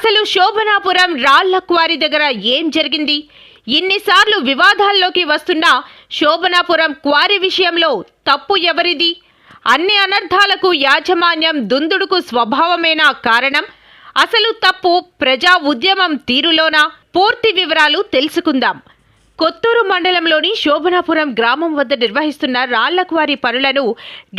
అసలు శోభనాపురం రాళ్ళ క్వారీ దగ్గర ఏం జరిగింది? ఇన్నిసార్లు వివాదాల్లోకి వస్తున్న శోభనాపురం క్వారీ విషయంలో తప్పు ఎవరిది? అన్ని అనర్థాలకు యాజమాన్యం దుందుడుకు స్వభావమేనా కారణం? అసలు తప్పు ప్రజా ఉద్యమం తీరులోనా? పూర్తి వివరాలు తెలుసుకుందాం. కొత్తూరు మండలంలోని శోభనాపురం గ్రామం వద్ద నిర్వహిస్తున్న రాళ్ళ క్వారీ పనులను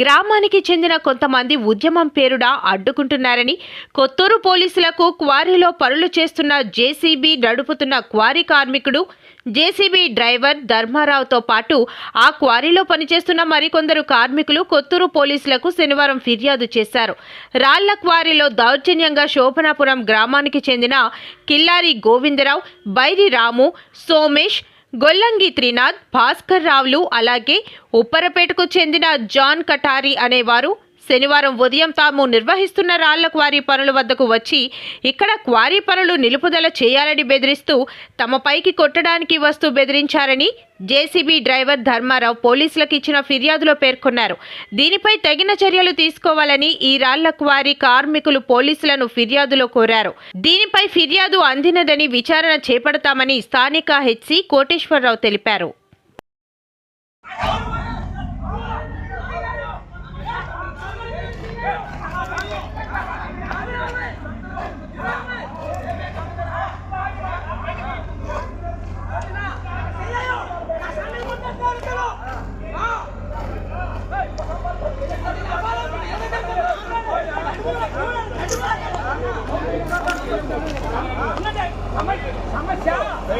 గ్రామానికి చెందిన కొంతమంది ఉద్యమం పేరుడ అడ్డుకుంటున్నారని కొత్తూరు పోలీసులకు క్వారీలో పనులు చేస్తున్న జేసీబీ నడుపుతున్న క్వారీ కార్మికుడు జేసీబీ డ్రైవర్ ధర్మారావుతో పాటు ఆ క్వారీలో పనిచేస్తున్న మరికొందరు కార్మికులు కొత్తూరు పోలీసులకు శనివారం ఫిర్యాదు చేశారు. రాళ్ళ క్వారీలో దౌర్జన్యంగా శోభనాపురం గ్రామానికి చెందిన కిల్లారి గోవిందరావు బైరి రాము సోమేష్ గొల్లంగి త్రినాథ్ భాస్కర్ రావులు అలాగే ఉప్పరపేటకు చెందిన జాన్ కటారి అనేవారు శనివారం ఉదయం తాము నిర్వహిస్తున్న రాళ్ళ క్వారీ పనుల వద్దకు వచ్చి ఇక్కడ క్వారీ పనులు నిలుపుదల చేయాలని బెదిరిస్తూ తమ పైకి కొట్టడానికి వస్తూ బెదిరించారని జేసీబీ డ్రైవర్ ధర్మారావు పోలీసులకు ఇచ్చిన ఫిర్యాదులో పేర్కొన్నారు. దీనిపై తగిన చర్యలు తీసుకోవాలని ఈ రాళ్ళ క్వారీ కార్మికులు పోలీసులను ఫిర్యాదులో కోరారు. దీనిపై ఫిర్యాదు అందినదని విచారణ చేపడతామని స్థానిక హెచ్సి కోటేశ్వరరావు తెలిపారు.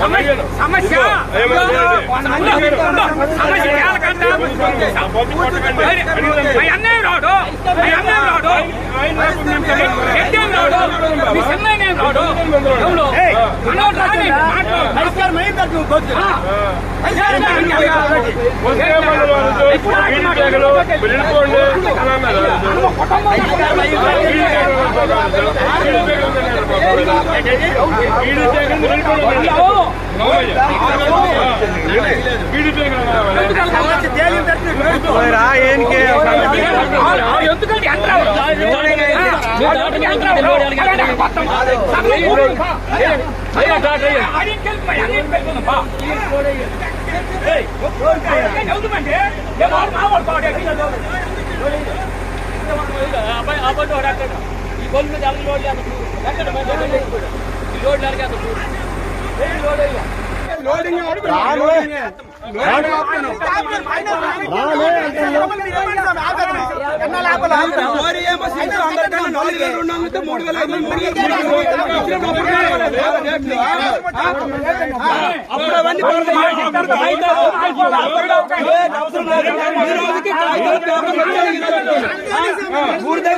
సమస్య సమస్య అన్నయ్య రాడు అన్నయ్య రాడు ఎన్టీఎం ఎందుకంటే అబ్బాయి అబ్బాయి అక్కడ ఈ గోల్ మీద లోడ్ లేదు లోడ్ లేదు లోడ్ లేదు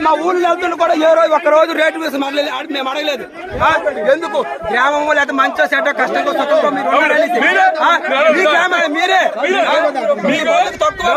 మా ఊర్లో వెళ్తుంటే కూడా ఏ రోజు ఒక్క రోజు రేటు వేసి ఆడ- మేము అడగలేదు ఎందుకు గ్రామం లేకపోతే మంచి చెడ్డ కష్టంగా సుఖంగా మీరు మీరే తక్కువ